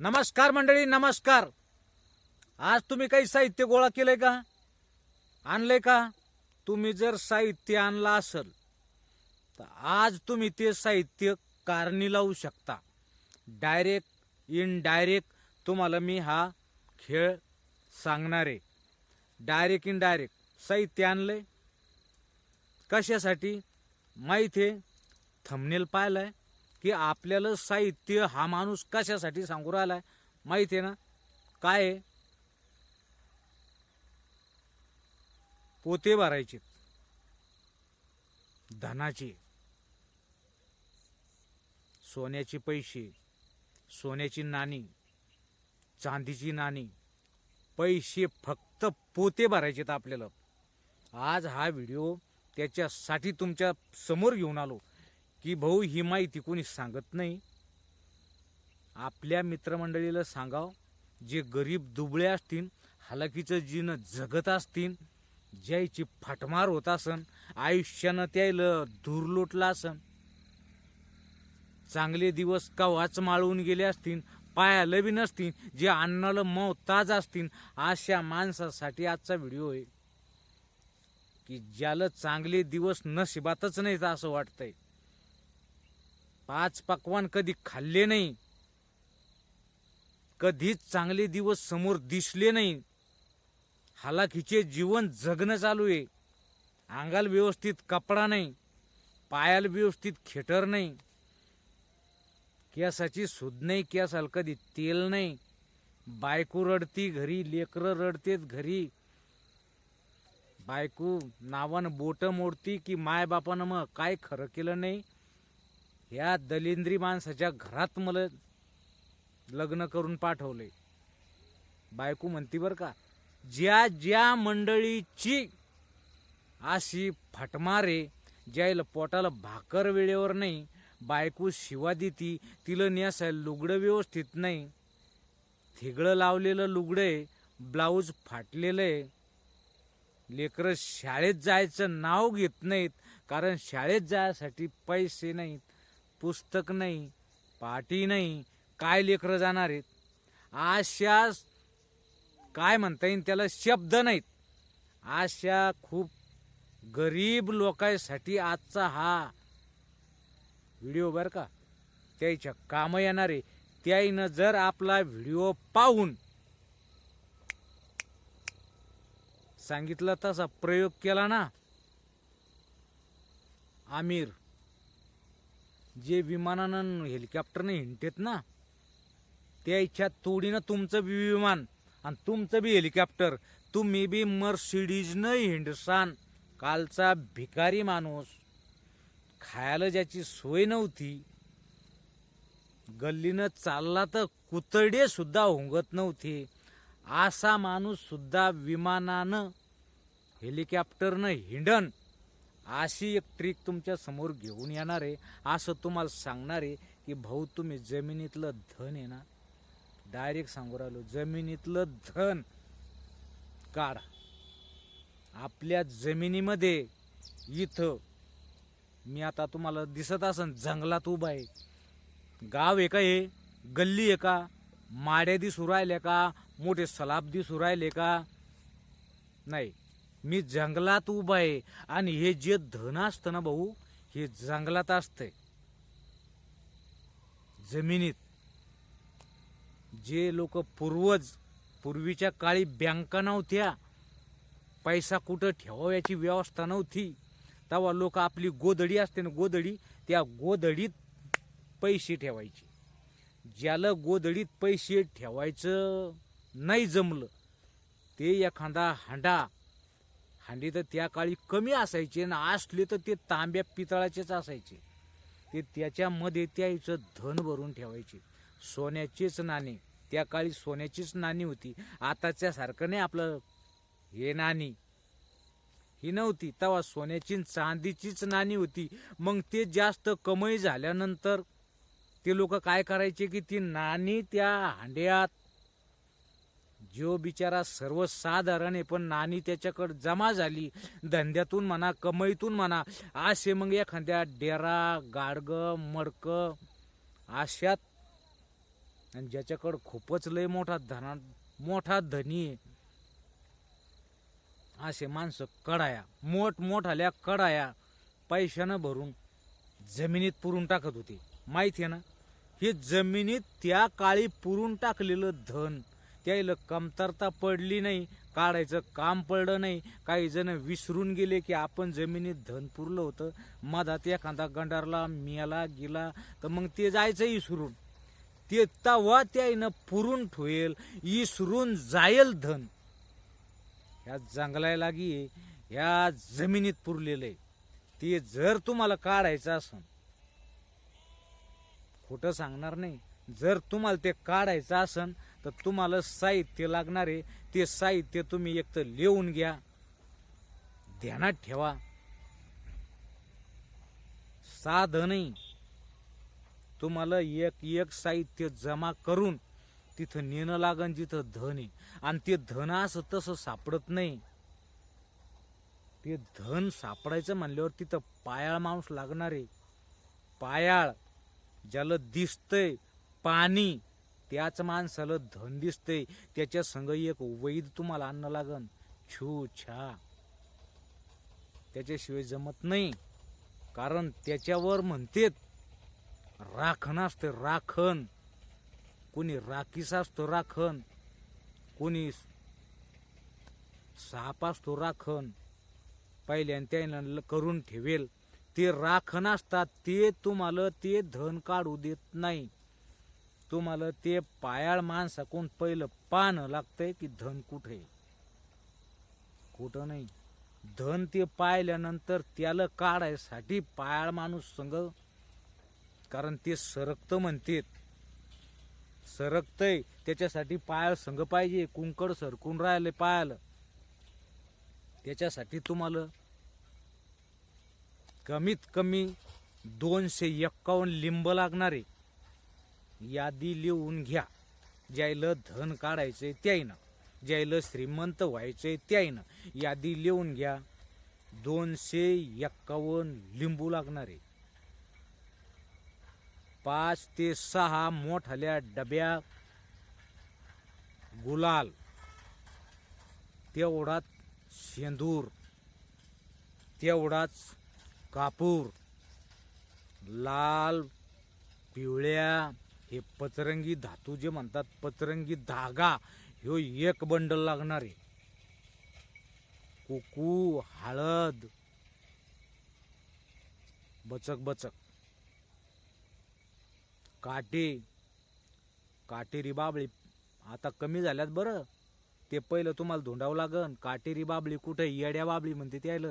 नमस्कार मंडळी नमस्कार. आज तुम्ही काही साहित्य गोळा केलंय का? आणलंय का? तुम्ही जर साहित्य आणलं असेल तर आज तुम्ही ते साहित्य कारणी लावू शकता. डायरेक्ट इनडायरेक्ट तुम्हाला मी हा खेळ सांगणार आहे. डायरेक्ट इन डायरेक्ट साहित्य आणलंय. कशासाठी? माहिती आहे? थंबनील पाहिलं आहे की आपल्याला साहित्य हा माणूस कशासाठी सांगू राहिला आहे माहिती आहे ना? काय आहे? पोते भरायचे. धनाचे. सोन्याचे पैसे. सोन्याची नाणी. चांदीची नाणी. पैसे फक्त पोते भरायचेत आपल्याला. आज हा व्हिडिओ त्याच्यासाठी तुमच्यासमोर घेऊन आलो. की भाऊ ही माहिती कोणी सांगत नाही. आपल्या मित्रमंडळीला सांगाव जे गरीब दुबळे असतील हालाकीचं जीन जगत असतील ज्याची फाटमार होत असन आयुष्यानं त्याला धूर लोटला असन. चांगले दिवस कवाच माळवून गेले असतील पायाला बी नसतील जे अन्नाला मोहताज असतील अशा माणसासाठी आजचा व्हिडिओ आहे. की ज्याला चांगले दिवस नशिबातच नाहीत असं वाटतंय. पाच पकवान कधी खाल्ले नाही. कधीच चांगले दिवस समोर दिसले नाही. हालाखीचे जीवन जगणं चालू आहे. अंगाला व्यवस्थित कपडा नाही. पायाला व्यवस्थित खेटर नाही. केसाची सुद नाही केसाल कधी तेल नाही. बायको रडती घरी लेकरं रडतेत घरी. बायको नावानं बोट मोडती की मायबापानं मग काय खरं केलं नाही? ह्या दलिंद्री माणसाच्या घरात मला लग्न करून पाठवले. बायको म्हणती बरं का ज्या ज्या मंडळीची अशी फटमारे ज्याला पोटाला भाकर वेळेवर नाही बायको शिवा देती तिला नेसायला लुगडं व्यवस्थित नाही. थिगळं लावलेलं लुगडं आहे ब्लाऊज फाटलेलं आहे. लेकरं शाळेत जायचं नाव घेत नाहीत कारण शाळेत जायसाठी पैसे नाहीत. पुस्तक नाही पाटी नाही काय लेकरं जाणार आहेत? अशा काय म्हणता येईल त्याला शब्द नाहीत. अशा खूप गरीब लोकांसाठी आजचा हा व्हिडिओ बरं का? त्याच्या कामं येणार आहे. त्याईनं जर आपला व्हिडिओ पाहून सांगितलं तसा प्रयोग केला ना आमिर जे विमानानं हेलिकॉप्टरनं हिंटेत ना त्या इच्छा तोडीनं तुमचं बी विमान आणि तुमचं बी हेलिकॉप्टर तुम्ही बी मर्सिडीजनं हिंडसान. कालचा भिकारी माणूस खायला ज्याची सोय नव्हती गल्लीनं चालला तर कुतडे सुद्धा हुंगत नव्हते. असा माणूस सुद्धा विमानानं हेलिकॉप्टरनं हिंडन. अशी एक ट्रिक तुमच्यासमोर घेऊन येणार आहे. असं तुम्हाला सांगणार आहे की भाऊ तुम्ही जमिनीतलं धन आहे ना डायरेक्ट सांगू राहिलो जमिनीतलं धन काढा. आपल्या जमिनीमध्ये इथं मी आता तुम्हाला दिसत असन जंगलात उभा आहे. गाव आहे का हे? गल्ली आहे का? माड्या दिसू राहिल्या का? मोठे सलाब दिसू राहिले का? नाही. मी जंगलात उभा आहे आणि हे जे धन असतं ना भाऊ हे जंगलात असतंय. जमिनीत. जे लोक पूर्वज पूर्वीच्या काळी बँका नव्हत्या पैसा कुठं ठेवावं याची व्यवस्था नव्हती तेव्हा लोक आपली गोदडी असते ना गोदडी त्या गोदडीत पैसे ठेवायचे. ज्याला गोदडीत पैसे ठेवायचं नाही जमलं ते एखादा हांडा हांडी तर त्या काळी कमी असायचे आणि असले तर ते तांब्या पितळाचेच असायचे. ते त्याच्यामध्ये त्याचं धन भरून ठेवायचे. सोन्याचेच नाणे. त्या काळी सोन्याचीच नाणी होती. आताच्या सारखं नाही आपलं हे नाणी. ही नव्हती. तेव्हा सोन्याची चांदीचीच नाणी होती. मग ते जास्त कमाई झाल्यानंतर ते लोक काय करायचे की ती नाणी त्या हांड्यात जो बिचारा सर्वसाधारण आहे पण नाणी त्याच्याकडे जमा झाली. धंद्यातून म्हणा कमाईतून म्हणा असे मग एखाद्या डेरा गाडग मडक अशात. आणि ज्याच्याकडं खूपच लय मोठा धना मोठा धनी आहे. असे माणसं कडाया मोठमोठाल्या कडाया पैशानं भरून जमिनीत पुरून टाकत होते. माहिती आहे ना? हे जमिनीत त्या काळी पुरून टाकलेलं धन त्याला कमतरता पडली नाही काढायचं काम पडलं नाही. काही जण विसरून गेले की आपण जमिनीत धन पुरलं होतं. मधात एखादा गंडारला मियाला गेला तर मग ते जायचं इसरून. ते तवा त्याईनं पुरून ठेवेल इसरून जायल धन. ह्या जंगलाला लागी ह्या जमिनीत पुरलेलं आहे ते जर तुम्हाला काढायचं असन खोटं सांगणार नाही. जर तुम्हाला ते काढायचं असन तर तुम्हाला साहित्य लागणारे ते साहित्य तुम्ही एक तर लिहून घ्या ध्यानात ठेवा. साधनही. तुम्हाला एक एक साहित्य जमा करून तिथं नेणं लागन जिथं धन आहे. आणि ते धन असं तसं सापडत नाही. ते धन सापडायचं म्हणल्यावर तिथं पायाळ माणूस लागणार. आहे पायाळ ज्याला दिसतंय पाणी त्याच माणसाला धन दिसते त्याच्या संग एक वैद तुम्हाला आणणं लागन. छू छा. त्याच्याशिवाय जमत नाही. कारण त्याच्यावर म्हणतेत राखण असते राखण. कोणी राखीस असतो राखण. कोणी साप असतो राखण. पहिल्यान त्यानं करून ठेवेल. ते राखण असतात ते तुम्हाला ते धन काढू देत नाही. तुम्हाला ते पायाळ माणसाकून पहिलं पाहणं लागतंय की धन कुठे? कुठं नाही. धन ते पाहिल्यानंतर त्याला काढायसाठी पायाळ माणूस संग कारण ते सरकत म्हणतेत. सरकतय त्याच्यासाठी पायाळ संघ पाहिजे कुंकड सरकून राहिले पायाला. त्याच्यासाठी तुम्हाला कमीत कमी दोनशे एक्कावन्न लिंब लागणारे. यादी लिहून घ्या. ज्याला धन काढायचंय त्याईनं. ज्याला श्रीमंत व्हायचंय त्याईनं. यादी लिहून घ्या. दोनशे एक्कावन्न लिंबू लागणारे. पाच ते सहा मोठाल्या डब्या गुलाल. तेवढाच शेंदूर. तेवढाच कापूर. लाल पिवळ्या हे पचरंगी धातू जे म्हणतात पचरंगी धागा ह्यो एक बंडल लागणार आहे. कुकू हळद बचक बचक. काटे काटेरी बाबळी आता कमी झाल्यात बरं. ते पहिलं तुम्हाला धुंडावं लागन. काटेरी बाबळी कुठे? येड्या बाबळी म्हणते त्याला.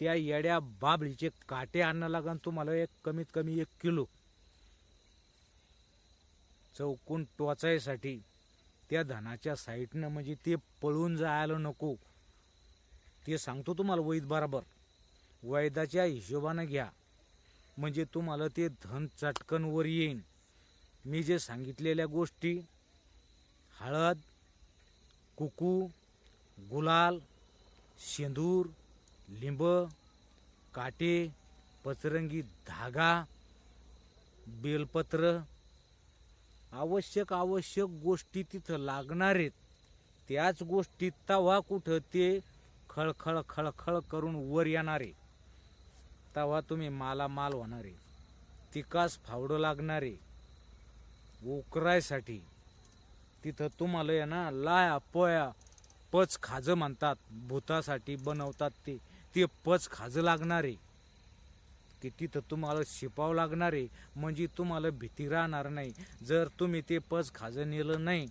त्या येड्या बाबळीचे काटे आणणं लागन तुम्हाला एक कमीत कमी एक किलो. चौकून टोचायसाठी त्या धनाच्या साईटनं म्हणजे ते पळून जायला नको. ते सांगतो तुम्हाला वैद बरोबर. वैदाच्या हिशोबानं घ्या. म्हणजे तुम्हाला ते धन चटकनवर येईन. मी जे सांगितलेल्या गोष्टी हळद कुकू गुलाल शेंदूर लिंब काटे पचरंगी धागा बेलपत्र आवश्यक आवश्यक गोष्टी तिथं लागणार आहेत त्याच गोष्टी तवा कुठं ते खळखळ खळखळ करून वर येणारे. तवा तुम्ही मालामाल होणार. आहे तिकास फावडं लागणारे. उकरायसाठी. तिथं तुम्हाला आहे ना लाया पोया पच खाजं म्हणतात. भूतासाठी बनवतात ते. ते पच खाज लागणारे. की तिथं तुम्हाला शिपाव आहे. म्हणजे तुम्हाला भीती राहणार नाही. जर तुम्ही ते पच खाज नेलं नाही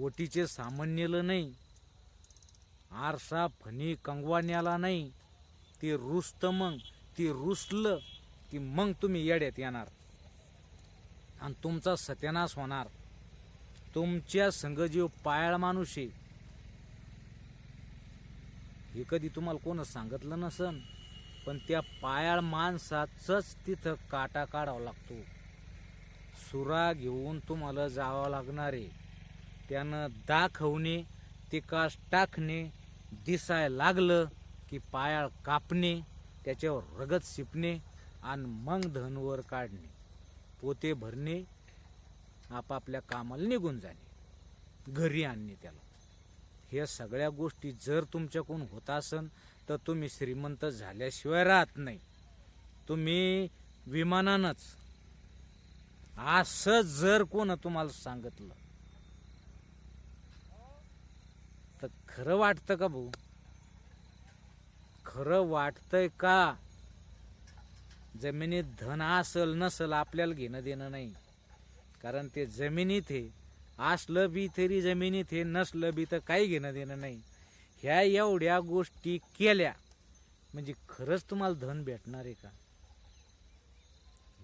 ओटीचे सामान नेलं नाही आरसा फणी कंगवा नेला नाही ते रुसत मग ते रुसलं की मग तुम्ही येड्यात येणार. आणि तुमचा सत्यानाश होणार. तुमच्या संघजीव पायाळ माणूस आहे. हे कधी तुम्हाला कोण सांगितलं नसन? पण त्या पायाळ माणसाचंच तिथं काटा काढावा लागतो. सुरा घेऊन तुम्हाला जावं लागणार आहे. त्यानं दाखवणे ते कास टाकणे दिसाय लागलं की पायाळ कापणे त्याच्यावर रगत शिपणे आणि मग धनवर काढणे. पोते भरणे आपापल्या कामाला निघून जाणे. घरी आणणे त्याला. ह्या सगळ्या गोष्टी जर तुमच्याकडून होत असन तर तुम्ही श्रीमंत झाल्याशिवाय राहत नाही. तुम्ही विमानानंच. असं जर कोण तुम्हाला सांगितलं. तर खरं वाटतं का भाऊ? खरं वाटतंय का? जमिनीत धन असल नसल आपल्याला घेणं देणं नाही. कारण ते जमिनीत हे असलं बी तरी जमिनीत हे नसलं बी तर काही घेणं देणं नाही. ह्या एवढ्या गोष्टी केल्या म्हणजे खरंच तुम्हाला धन भेटणार आहे का?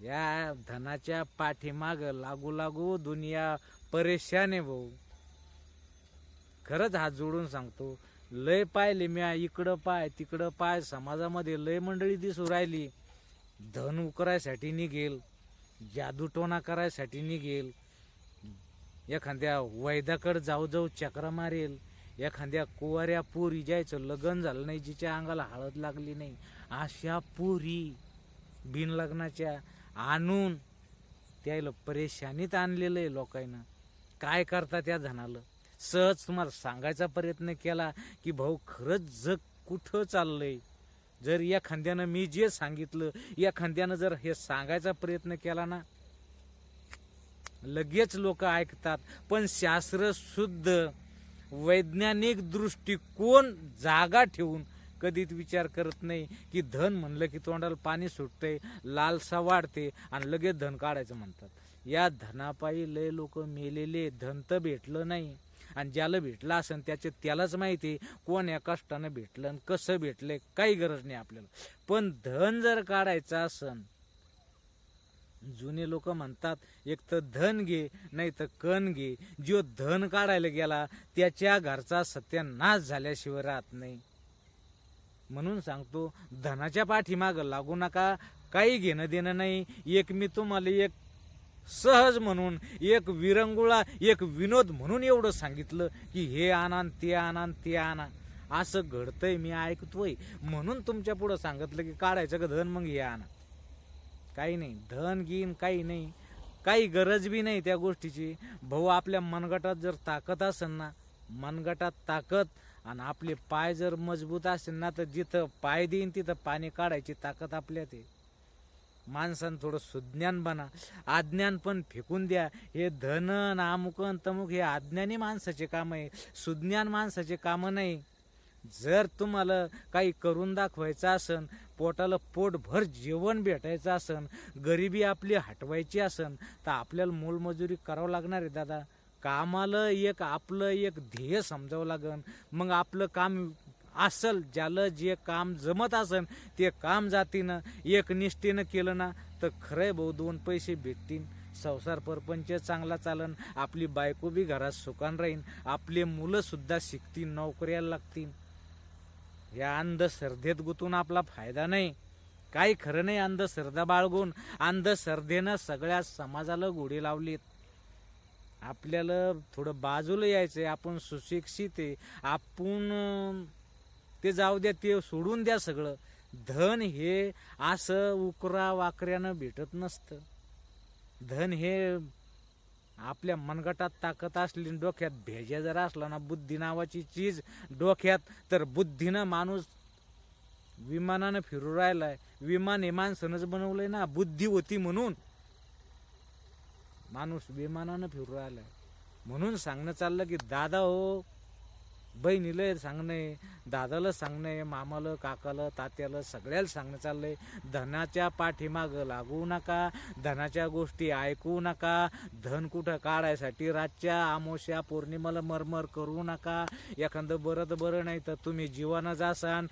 या धनाच्या पाठीमाग लागू लागू दुनिया परेशान आहे भाऊ. खरंच हात जोडून सांगतो लय पाहिले मी इकडं पाय तिकडं पाय समाजामध्ये लय मंडळी दिसू राहिली. धन उकरायसाठी निघेल जादूटोना करायसाठी निघेल एखाद्या वैदाकडे जाऊ जाऊ चक्रा मारेल एखाद्या कुवाऱ्या पोरी जायचं लग्न झालं नाही जिच्या अंगाला हळद लागली नाही अशा पोरी बिन लग्नाच्या आणून त्याला परेशानीत आणलेलं आहे लोकांना काय करता त्या धनाला? सहज तुम्हाला सांगायचा प्रयत्न केला की भाऊ खरंच जग कुठं चाललंय? जर एखाद्यानं मी जे सांगितलं एखाद्यानं जर हे सांगायचा प्रयत्न केला ना लगेच लोक ऐकतात. पण शास्त्र शुद्ध वैज्ञानिक दृष्टिकोन जागा ठेवून कधीच विचार करत नाही की धन म्हणलं की तोंडाला पाणी सुटतंय लालसा वाढते आणि लगेच धन काढायचं म्हणतात. या धनापायी लय लोक मेलेले धन तर भेटलं नाही. आणि ज्याला भेटलं असेल त्याचे त्यालाच माहिती कोण या कष्टानं भेटलं आणि कसं भेटलंय काही गरज नाही आपल्याला. पण धन जर काढायचं असन जुने लोक म्हणतात एक तर धन घे नाही तर कण घे. जो धन काढायला गेला त्याच्या घरचा सत्यानाश झाल्याशिवाय राहत नाही. म्हणून सांगतो धनाच्या पाठीमाग लागू नका काही घेणं देणं नाही. एक मी तुम्हाला एक सहज म्हणून एक विरंगुळा एक विनोद म्हणून एवढं सांगितलं की हे आणा ते आणा ते आणा. असं घडतंय मी ऐकतोय. म्हणून तुमच्या पुढं सांगितलं की काढायचं का धन मग हे आणा. काही नाही. धन गिन काही नाही. काही गरज बी नाही त्या गोष्टीची. भाऊ आपल्या मनगटात जर ताकद असेल ना मनगटात ताकद आणि आपले पाय जर मजबूत असेल ना तर जिथं पाय देईन तिथं पाणी काढायची ताकद आपल्यात आहे. माणसानं थोडं सुज्ञान बना. आज्ञान पण फेकून द्या. हे धन न अमुक तमुक हे अज्ञानी माणसाचे कामं आहे. सुज्ञान माणसाचे कामं नाही. जर तुम्हाला काही करून दाखवायचं असन पोटाला पोटभर जेवण भेटायचं असन गरिबी आपली हटवायची असन तर आपल्याला मोलमजुरी करावं लागणार आहे दादा. कामाला एक आपलं एक ध्येय समजावं लागन. मग आपलं काम असल ज्याला जे काम जमत असन ते काम जातीनं एक निष्ठेनं केलं ना तर खरंय भाऊ दोन पैसे भेटतील. संसार परपंच चांगला चालन आपली बायको बी घरात सुखान राहीन आपले मुलं सुद्धा शिकतील नोकऱ्याला लागतील. या अंधश्रद्धेत गुतून आपला फायदा नाही. काही खरं नाही अंधश्रद्धा बाळगून अंधश्रद्धेनं सगळ्या समाजाला गोडी लावलीत. आपल्याला थोडं बाजूला यायचंय आपण सुशिक्षित आहे. आपण ते जाऊ द्या ते सोडून द्या सगळं. धन हे असं उकरा वाकऱ्यानं भेटत नसतं. धन हे आपल्या मनगटात ताकद असली आणि डोक्यात भेज्या जर असला ना बुद्धी नावाची चीज डोक्यात तर बुद्धीनं माणूस विमानानं फिरू राहिलाय. विमान हे माणसानंच बनवलंय ना. बुद्धी होती म्हणून माणूस विमानानं फिरू राहिलाय. म्हणून सांगणं चाललं की दादा हो बहिणीला सांगणे दादाला सांगणे मामाला काकाला तात्याला सगळ्याला सांगणं चाललंय. धनाच्या पाठीमागं लागू नका धनाच्या गोष्टी ऐकू नका धन कुठं काढायसाठी रातच्या आमोश्या पौर्णिमाला मरमर करू नका. एखादं बरं तर बरं नाही तर तुम्ही जीवनात जासान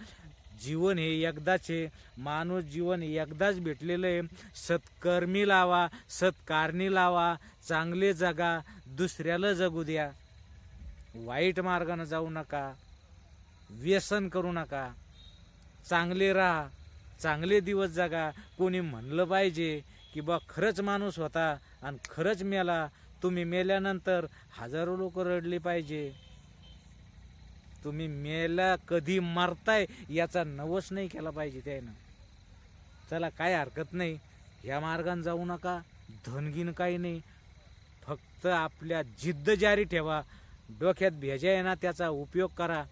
जीवन हे एकदाच आहे. माणूस जीवन हे एकदाच भेटलेलं आहे. सत्कर्मी लावा सत्कारणी लावा चांगले जगा दुसऱ्याला जगू द्या. वाईट मार्गानं जाऊ नका व्यसन करू नका चांगले राहा चांगले दिवस जगा. कोणी म्हणलं पाहिजे की बा खरंच माणूस होता आणि खरंच मेला. तुम्ही मेल्यानंतर हजारो लोक रडले पाहिजे. तुम्ही मेला कधी मरताय याचा नवस नाही केला पाहिजे त्यानं. चला काय हरकत नाही. ह्या मार्गाने जाऊ नका. धनगीन काही नाही. फक्त आपल्या जिद्द जारी ठेवा. डोक्यात भेजा येणार ना त्याचा उपयोग करा.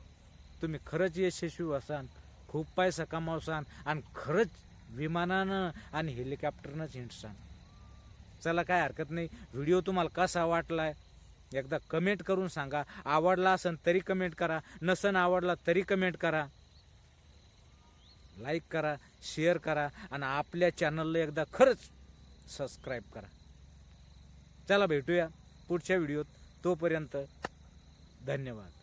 तुम्ही खरंच यशस्वी असान खूप पैसा कमावसान आणि खरंच विमानानं आणि हेलिकॉप्टरनंच हिंडसान चला काय हरकत नाही. व्हिडिओ तुम्हाला कसा वाटलाय एकदा कमेंट करून सांगा. आवडला असन तरी कमेंट करा नसन आवडला तरी कमेंट करा. लाईक करा शेअर करा आणि आपल्या चॅनलला एकदा खरंच सबस्क्राईब करा. चला भेटूया पुढच्या व्हिडिओत. तोपर्यंत धन्यवाद.